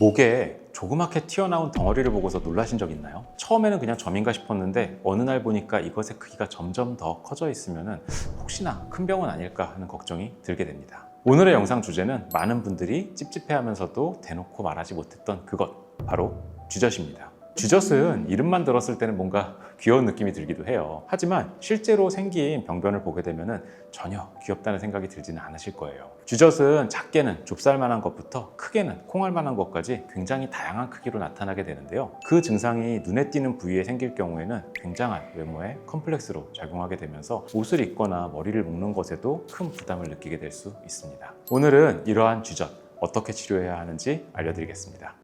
목에 조그맣게 튀어나온 덩어리를 보고서 놀라신 적 있나요? 처음에는 그냥 점인가 싶었는데 어느 날 보니까 이것의 크기가 점점 더 커져 있으면 혹시나 큰 병은 아닐까 하는 걱정이 들게 됩니다. 오늘의 영상 주제는 많은 분들이 찝찝해하면서도 대놓고 말하지 못했던 그것 바로 쥐젖입니다. 쥐젖은 이름만 들었을 때는 뭔가 귀여운 느낌이 들기도 해요. 하지만 실제로 생긴 병변을 보게 되면 전혀 귀엽다는 생각이 들지는 않으실 거예요. 쥐젖은 작게는 좁쌀만한 것부터 크게는 콩알만한 것까지 굉장히 다양한 크기로 나타나게 되는데요. 그 증상이 눈에 띄는 부위에 생길 경우에는 굉장한 외모의 컴플렉스로 작용하게 되면서 옷을 입거나 머리를 묶는 것에도 큰 부담을 느끼게 될 수 있습니다. 오늘은 이러한 쥐젖 어떻게 치료해야 하는지 알려드리겠습니다.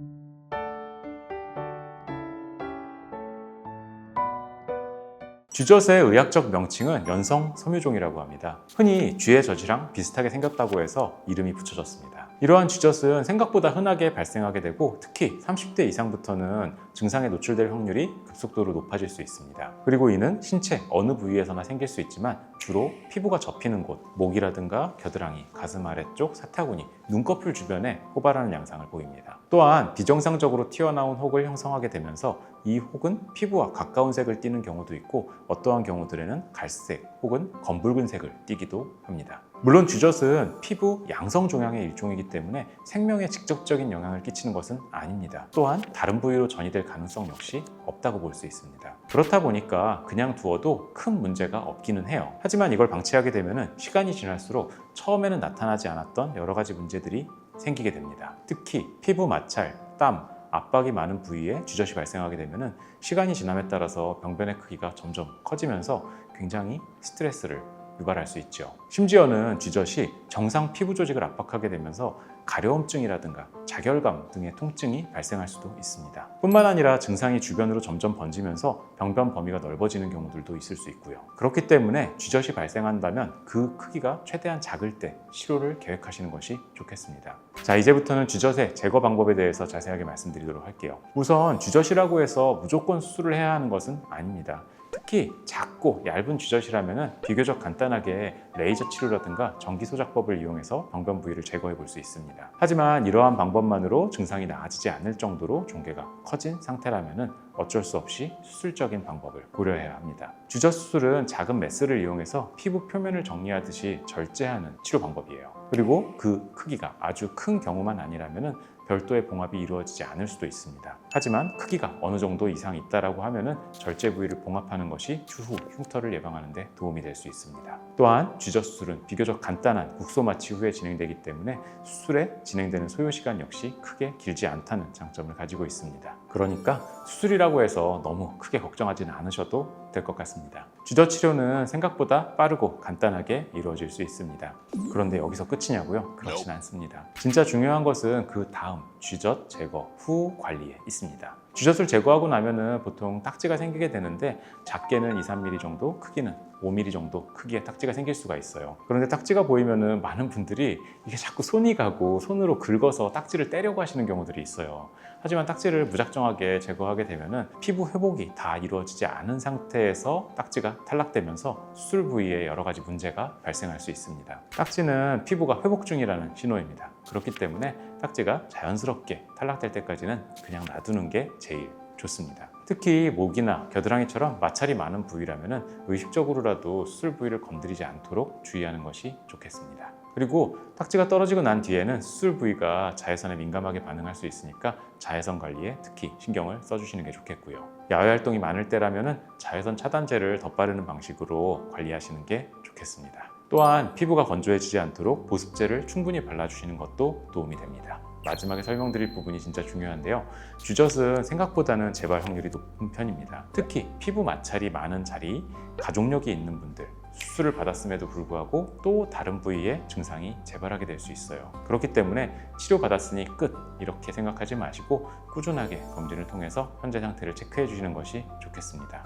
쥐젖의 의학적 명칭은 연성 섬유종이라고 합니다. 흔히 쥐의 젖이랑 비슷하게 생겼다고 해서 이름이 붙여졌습니다. 이러한 쥐젖은 생각보다 흔하게 발생하게 되고 특히 30대 이상부터는 증상에 노출될 확률이 급속도로 높아질 수 있습니다. 그리고 이는 신체 어느 부위에서나 생길 수 있지만 주로 피부가 접히는 곳, 목이라든가 겨드랑이, 가슴 아래쪽, 사타구니, 눈꺼풀 주변에 호발하는 양상을 보입니다. 또한 비정상적으로 튀어나온 혹을 형성하게 되면서 이 혹은 피부와 가까운 색을 띠는 경우도 있고 어떠한 경우들에는 갈색 혹은 검붉은 색을 띠기도 합니다. 물론 쥐젖은 피부 양성 종양의 일종이기 때문에 생명에 직접적인 영향을 끼치는 것은 아닙니다. 또한 다른 부위로 전이될 가능성 역시 없다고 볼 수 있습니다. 그렇다 보니까 그냥 두어도 큰 문제가 없기는 해요. 하지만 이걸 방치하게 되면 시간이 지날수록 처음에는 나타나지 않았던 여러 가지 문제들이 생기게 됩니다. 특히 피부 마찰, 땀, 압박이 많은 부위에 쥐젖이 발생하게 되면 시간이 지남에 따라서 병변의 크기가 점점 커지면서 굉장히 스트레스를 유발할 수 있죠. 심지어는 쥐젖이 정상 피부 조직을 압박하게 되면서 가려움증이라든가 자결감 등의 통증이 발생할 수도 있습니다. 뿐만 아니라 증상이 주변으로 점점 번지면서 병변 범위가 넓어지는 경우들도 있을 수 있고요. 그렇기 때문에 쥐젖이 발생한다면 그 크기가 최대한 작을 때 치료를 계획하시는 것이 좋겠습니다. 자, 이제부터는 쥐젖의 제거 방법에 대해서 자세하게 말씀드리도록 할게요. 우선 쥐젖이라고 해서 무조건 수술을 해야 하는 것은 아닙니다. 특히 작고 얇은 쥐젖이라면 비교적 간단하게 레이저 치료라든가 전기 소작법을 이용해서 병변 부위를 제거해 볼 수 있습니다. 하지만 이러한 방법만으로 증상이 나아지지 않을 정도로 종괴가 커진 상태라면 어쩔 수 없이 수술적인 방법을 고려해야 합니다. 쥐젖 수술은 작은 메스를 이용해서 피부 표면을 정리하듯이 절제하는 치료 방법이에요. 그리고 그 크기가 아주 큰 경우만 아니라면 별도의 봉합이 이루어지지 않을 수도 있습니다. 하지만 크기가 어느 정도 이상 있다라고 하면은 절제 부위를 봉합하는 것이 추후 흉터를 예방하는 데 도움이 될 수 있습니다. 또한 쥐젖 수술은 비교적 간단한 국소 마취 후에 진행되기 때문에 수술에 진행되는 소요 시간 역시 크게 길지 않다는 장점을 가지고 있습니다. 그러니까 수술이라고 해서 너무 크게 걱정하지는 않으셔도 될 것 같습니다. 쥐젖 치료는 생각보다 빠르고 간단하게 이루어질 수 있습니다. 그런데 여기서 끝이냐고요? 그렇진 않습니다. 진짜 중요한 것은 그 다음 쥐젖 제거 후 관리에 있습니다. 쥐젖을 제거하고 나면은 보통 딱지가 생기게 되는데 작게는 2, 3mm 정도, 크기는 5mm 정도 크기의 딱지가 생길 수가 있어요. 그런데 딱지가 보이면은 많은 분들이 이게 자꾸 손이 가고 손으로 긁어서 딱지를 떼려고 하시는 경우들이 있어요. 하지만 딱지를 무작정하게 제거하게 되면은 피부 회복이 다 이루어지지 않은 상태에서 딱지가 탈락되면서 수술 부위에 여러 가지 문제가 발생할 수 있습니다. 딱지는 피부가 회복 중이라는 신호입니다. 그렇기 때문에 딱지가 자연스럽게 탈락될 때까지는 그냥 놔두는 게 제일 좋습니다. 특히 목이나 겨드랑이처럼 마찰이 많은 부위라면 의식적으로라도 수술 부위를 건드리지 않도록 주의하는 것이 좋겠습니다. 그리고 딱지가 떨어지고 난 뒤에는 수술 부위가 자외선에 민감하게 반응할 수 있으니까 자외선 관리에 특히 신경을 써주시는 게 좋겠고요. 야외 활동이 많을 때라면 자외선 차단제를 덧바르는 방식으로 관리하시는 게 좋겠습니다. 또한 피부가 건조해지지 않도록 보습제를 충분히 발라주시는 것도 도움이 됩니다. 마지막에 설명드릴 부분이 진짜 중요한데요. 쥐젖은 생각보다는 재발 확률이 높은 편입니다. 특히 피부 마찰이 많은 자리, 가족력이 있는 분들, 수술을 받았음에도 불구하고 또 다른 부위에 증상이 재발하게 될 수 있어요. 그렇기 때문에 치료받았으니 끝 이렇게 생각하지 마시고 꾸준하게 검진을 통해서 현재 상태를 체크해 주시는 것이 좋겠습니다.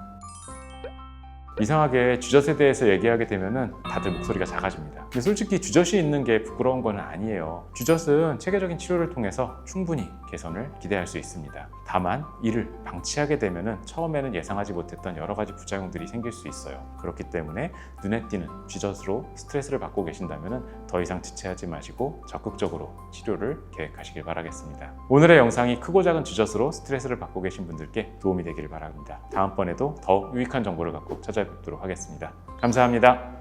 이상하게 쥐젖에 대해서 얘기하게 되면은 다들 목소리가 작아집니다. 근데 솔직히 쥐젖이 있는 게 부끄러운 건 아니에요. 쥐젖은 체계적인 치료를 통해서 충분히 개선을 기대할 수 있습니다. 다만 이를 방치하게 되면 처음에는 예상하지 못했던 여러 가지 부작용들이 생길 수 있어요. 그렇기 때문에 눈에 띄는 쥐젖으로 스트레스를 받고 계신다면 더 이상 지체하지 마시고 적극적으로 치료를 계획하시길 바라겠습니다. 오늘의 영상이 크고 작은 쥐젖으로 스트레스를 받고 계신 분들께 도움이 되기를 바랍니다. 다음번에도 더욱 유익한 정보를 갖고 찾아뵙도록 하겠습니다. 감사합니다.